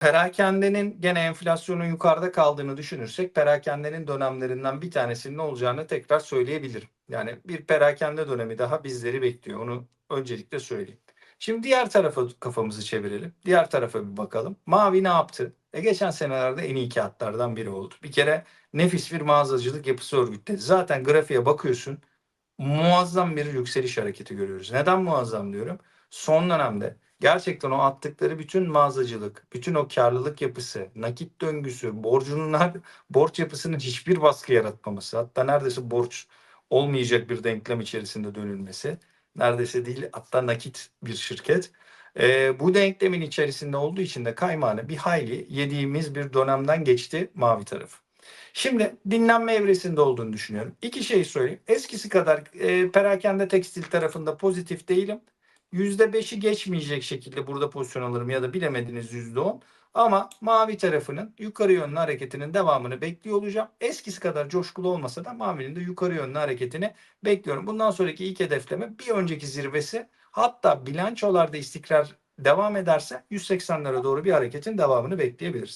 Perakendenin gene enflasyonun yukarıda kaldığını düşünürsek perakendenin dönemlerinden bir tanesinin ne olacağını tekrar söyleyebilirim. Yani bir perakende dönemi daha bizleri bekliyor. Onu öncelikle söyleyeyim. Şimdi diğer tarafa kafamızı çevirelim. Diğer tarafa bir bakalım. Mavi ne yaptı? E geçen senelerde en iyi kağıtlardan biri oldu. Bir kere nefis bir mağazacılık yapısı örgütledi. Zaten grafiğe bakıyorsun muazzam bir yükseliş hareketi görüyoruz. Neden muazzam diyorum? Son dönemde gerçekten o attıkları bütün mağazacılık, bütün o karlılık yapısı, nakit döngüsü, borcunlar, borç yapısının hiçbir baskı yaratmaması, hatta neredeyse borç olmayacak bir denklem içerisinde dönülmesi, neredeyse değil hatta nakit bir şirket. Ee, bu denklemin içerisinde olduğu için de kaymağını bir hayli yediğimiz bir dönemden geçti mavi tarafı. Şimdi dinlenme evresinde olduğunu düşünüyorum. İki şey söyleyeyim. Eskisi kadar e, perakende tekstil tarafında pozitif değilim. %5'i geçmeyecek şekilde burada pozisyon alırım ya da bilemediniz %10. Ama mavi tarafının yukarı yönlü hareketinin devamını bekliyor olacağım. Eskisi kadar coşkulu olmasa da mavinin de yukarı yönlü hareketini bekliyorum. Bundan sonraki ilk hedefleme bir önceki zirvesi hatta bilançolarda istikrar devam ederse 180'lere doğru bir hareketin devamını bekleyebiliriz.